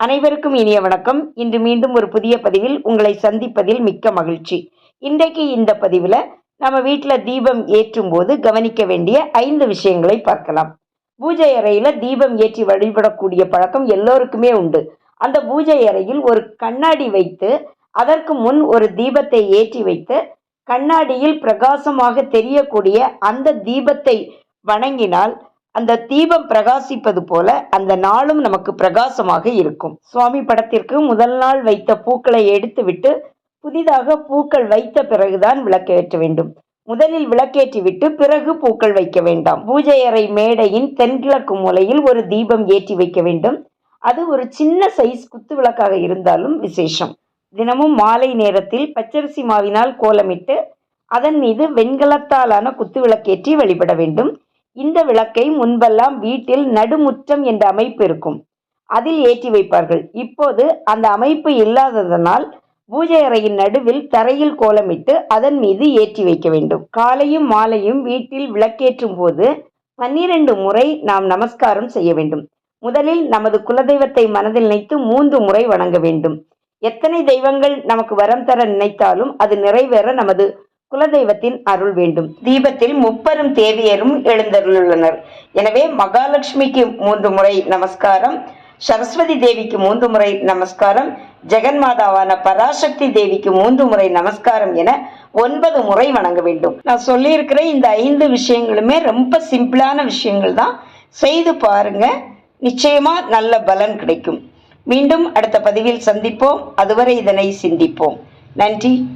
அனைவருக்கும் இனிய வணக்கம். இன்று மீண்டும் ஒரு புதிய பதிவில் உங்களை சந்திப்பதில் மிக்க மகிழ்ச்சி. இன்றைக்கு இந்த பதிவில் நம்ம வீட்டில் தீபம் ஏற்றும் போது கவனிக்க வேண்டிய ஐந்து விஷயங்களை பார்க்கலாம். பூஜை அறையில் தீபம் ஏற்றி வழிபடக்கூடிய பழக்கம் எல்லோருக்குமே உண்டு. அந்த பூஜை அறையில் ஒரு கண்ணாடி வைத்து அதற்கு முன் ஒரு தீபத்தை ஏற்றி வைத்து கண்ணாடியில் பிரகாசமாக தெரியக்கூடிய அந்த தீபத்தை வணங்கினால் அந்த தீபம் பிரகாசிப்பது போல அந்த நாளும் நமக்கு பிரகாசமாக இருக்கும். சுவாமி படத்திற்கு முதல் நாள் வைத்த பூக்களை எடுத்துவிட்டு புதிதாக பூக்கள் வைத்த பிறகுதான் விளக்கேற்ற வேண்டும். முதலில் விளக்கேற்றி விட்டு பிறகு பூக்கள் வைக்க வேண்டாம். பூஜை அறை மேடையின் தென்கிழக்கு மூலையில் ஒரு தீபம் ஏற்றி வைக்க வேண்டும். அது ஒரு சின்ன சைஸ் குத்து விளக்காக இருந்தாலும் விசேஷம். தினமும் மாலை நேரத்தில் பச்சரிசி மாவினால் கோலமிட்டு அதன் மீது வெண்கலத்தாலான குத்து விளக்கேற்றி வழிபட வேண்டும். இந்த விளக்கை முன்பெல்லாம் வீட்டில் நடுமுற்றம் என்ற அமைப்பு இருக்கும். அதில் ஏற்றி வைப்பார்கள். இப்போது அந்த அமைப்பு இல்லாததனால் பூஜை அறையின் நடுவில் தரையில் கோலமிட்டு அதன் மீது ஏற்றி வைக்க வேண்டும். காலையும் மாலையும் வீட்டில் விளக்கேற்றும் போது பன்னிரண்டு முறை நாம் நமஸ்காரம் செய்ய வேண்டும். முதலில் நமது குலதெய்வத்தை மனதில் நினைத்து மூன்று முறை வணங்க வேண்டும். எத்தனை தெய்வங்கள் நமக்கு வரம் தர நினைத்தாலும் அது நிறைவேற நமது குலதெய்வத்தின் அருள் வேண்டும். தீபத்தில் முப்பெரும் தேவியரும் எழுந்தருளுள்ளனர். எனவே மகாலட்சுமிக்கு மூன்று முறை நமஸ்காரம் சரஸ்வதி தேவிக்கு மூன்று முறை நமஸ்காரம் ஜெகன் மாதாவான பராசக்தி தேவிக்கு மூன்று முறை நமஸ்காரம் என ஒன்பது முறை வணங்க வேண்டும். நான் சொல்லியிருக்கிற இந்த ஐந்து விஷயங்களுமே ரொம்ப சிம்பிளான விஷயங்கள் தான். செய்து பாருங்க. நிச்சயமா நல்ல பலன் கிடைக்கும். மீண்டும் அடுத்த பதிவில் சந்திப்போம். அதுவரை இதனை சிந்திப்போம். நன்றி.